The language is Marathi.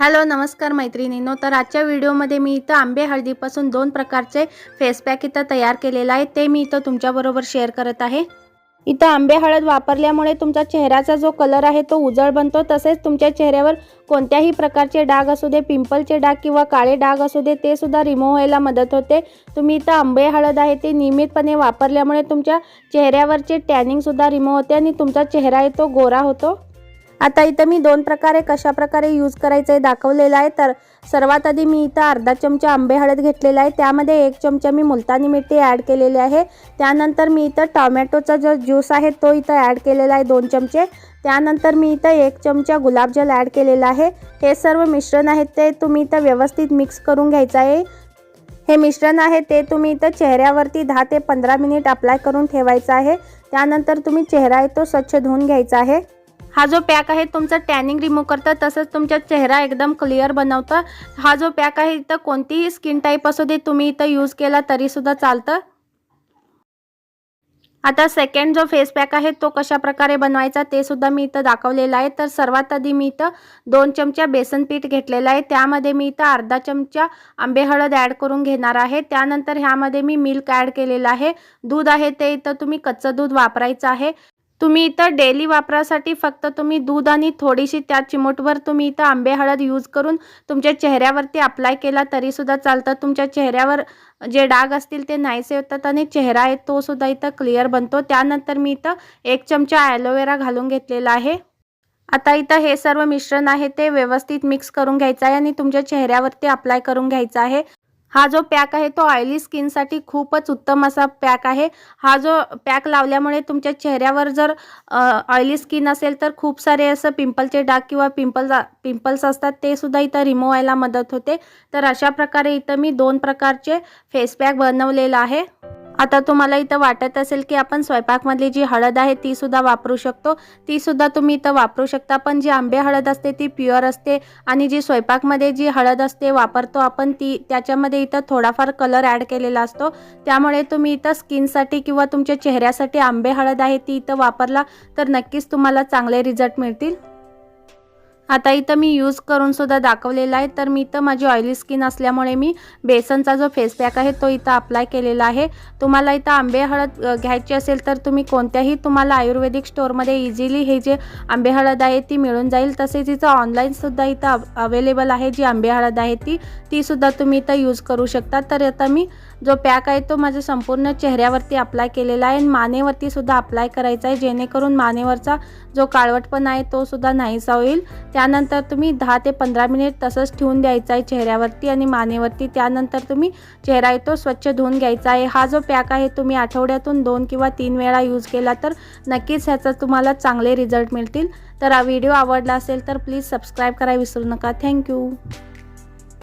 हॅलो नमस्कार मैत्रिणींनो. तर आजच्या व्हिडिओमध्ये मी इथं आंबे हळदीपासून दोन प्रकारचे फेस पॅक इथं तयार केलेलं आहे. ते मी इथं तुमच्याबरोबर शेअर करत आहे. इथं आंबे हळद वापरल्यामुळे तुमचा चेहऱ्याचा जो कलर आहे तो उजळ बनतो. तसेच तुमच्या चेहऱ्यावर कोणत्याही प्रकारचे डाग असू दे पिंपलचे डाग किंवा काळे डाग असू दे ते सुद्धा रिमूव्ह व्हायला मदत होते. तुम्ही इथं आंबे हळद आहे ते नियमितपणे वापरल्यामुळे तुमच्या चेहऱ्यावरचे टॅनिंगसुद्धा रिमूव्ह होते आणि तुमचा चेहरा आहे तो गोरा होतो. आता इथं मी दोन प्रकारे कशा प्रकारे यूज करायचं आहे दाखवलेलं आहे. तर सर्वात आधी मी इथं अर्धा चमचा आंबे हळद घेतलेला आहे. त्यामध्ये एक चमचा मी मुलतानी मिठी ॲड केलेली आहे. त्यानंतर मी इथं टॉमॅटोचा जो ज्यूस आहे तो इथं ॲड केलेला आहे दोन चमचे. त्यानंतर मी इथं एक चमचा गुलाबजल ॲड केलेला आहे. हे सर्व मिश्रण आहे ते तुम्ही इथं व्यवस्थित मिक्स करून घ्यायचं आहे. हे मिश्रण आहे ते तुम्ही इथं चेहऱ्यावरती दहा ते पंधरा मिनिट अप्लाय करून ठेवायचं आहे. त्यानंतर तुम्ही चेहरा आहे तो स्वच्छ धुवून घ्यायचा आहे. हा जो पॅक आहे तुमचं टॅनिंग रिमूव्ह करतं तसंच तुमचा चेहरा एकदम क्लिअर बनवतं. हा जो पॅक आहे इथं कोणतीही स्किन टाईप असू दे तुम्ही इथं यूज केला तरीसुद्धा चालतं. आता सेकंड जो फेस पॅक आहे तो कशा प्रकारे बनवायचा ते सुद्धा मी इथं दाखवलेला आहे. तर सर्वात आधी मी इथं दोन चमचा बेसन पीठ घेतलेलं आहे. त्यामध्ये मी इथं अर्धा चमचा आंबे हळद ॲड करून घेणार आहे. त्यानंतर ह्यामध्ये मी मिल्क ॲड केलेलं आहे. दूध आहे ते इथं तुम्ही कच्चं दूध वापरायचं आहे. तुम्ही इथं डेली वापरासाठी फक्त तुम्ही दूध आणि थोडीशी त्या चिमूटवर तुम्ही इथं आंबे हळद यूज करून तुमच्या चेहऱ्यावरती अप्लाय केला तरीसुद्धा चालतं. तुमच्या चेहऱ्यावर जे डाग असतील ते नाहीसे होतात आणि चेहरा आहे तो सुद्धा इथं क्लिअर बनतो. त्यानंतर मी इथं एक चमचा ॲलोवेरा घालून घेतलेला आहे. आता इथं हे सर्व मिश्रण आहे ते व्यवस्थित मिक्स करून घ्यायचं आहे आणि तुमच्या चेहऱ्यावरती अप्लाय करून घ्यायचा आहे. हा जो पॅक आहे तो ऑइली स्किनसाठी खूपच उत्तम असा पॅक आहे. हा जो पॅक लावल्यामुळे तुमच्या चेहऱ्यावर जर ऑइली स्किन असेल तर खूप सारे असं पिंपलचे डाग किंवा पिंपल पिंपल्स असतात ते सुद्धा इथं रिमूव्ह व्हायला मदत होते. तर अशा प्रकारे इथं मी दोन प्रकारचे फेस पॅक बनवलेलं आहे. आता तुम्हाला इथं वाटत असेल की आपण स्वयंपाकमधली जी हळद आहे ती सुद्धा वापरू शकतो. ती सुद्धा तुम्ही इथं वापरू शकता. पण जी आंबे हळद असते ती प्युअर असते आणि जी स्वयंपाकमध्ये जी हळद असते वापरतो आपण ती त्याच्यामध्ये इथं थोडाफार कलर ॲड केलेला असतो. त्यामुळे तुम्ही इथं स्किनसाठी किंवा तुमच्या चेहऱ्यासाठी आंबे हळद आहे ती इथं वापरला तर नक्कीच तुम्हाला चांगले रिझल्ट मिळतील. आता इथं मी यूज करून सुद्धा दाखवलेला आहे. तर मी इथं माझी ऑइली स्किन असल्यामुळे मी बेसनचा जो फेस पॅक आहे तो इथं अप्लाय केलेला आहे. तुम्हाला इथं आंबे हळद घ्यायची असेल तर तुम्ही कोणत्याही तुम्हाला आयुर्वेदिक स्टोअरमध्ये इझिली हे जे आंबे हळद आहे ती मिळून जाईल. तसेच इथं ऑनलाईनसुद्धा इथं अवेलेबल आहे जी आंबे हळद आहे ती तीसुद्धा तुम्ही इथं यूज करू शकता. तर आता मी जो पॅक आहे तो माझ्या संपूर्ण चेहऱ्यावरती अप्लाय केलेला आहे आणि मानेवरती सुद्धा अप्लाय करायचा आहे जेणेकरून मानेवरचा जो काळवटपणा आहे तो सुद्धा नाहीसा होईल. त्यानंतर तुम्ही दहा ते पंधरा मिनिट तसंच ठेवून द्यायचा आहे चेहऱ्यावरती आणि मानेवरती. त्यानंतर तुम्ही चेहरा आहे तो स्वच्छ धुवून घ्यायचा आहे. हा जो पॅक आहे तुम्ही आठवड्यातून दोन किंवा तीन वेळा यूज केला तर नक्कीच ह्याचा तुम्हाला चांगले रिझल्ट मिळतील. तर हा व्हिडिओ आवडला असेल तर प्लीज सबस्क्राईब करायला विसरू नका. थँक्यू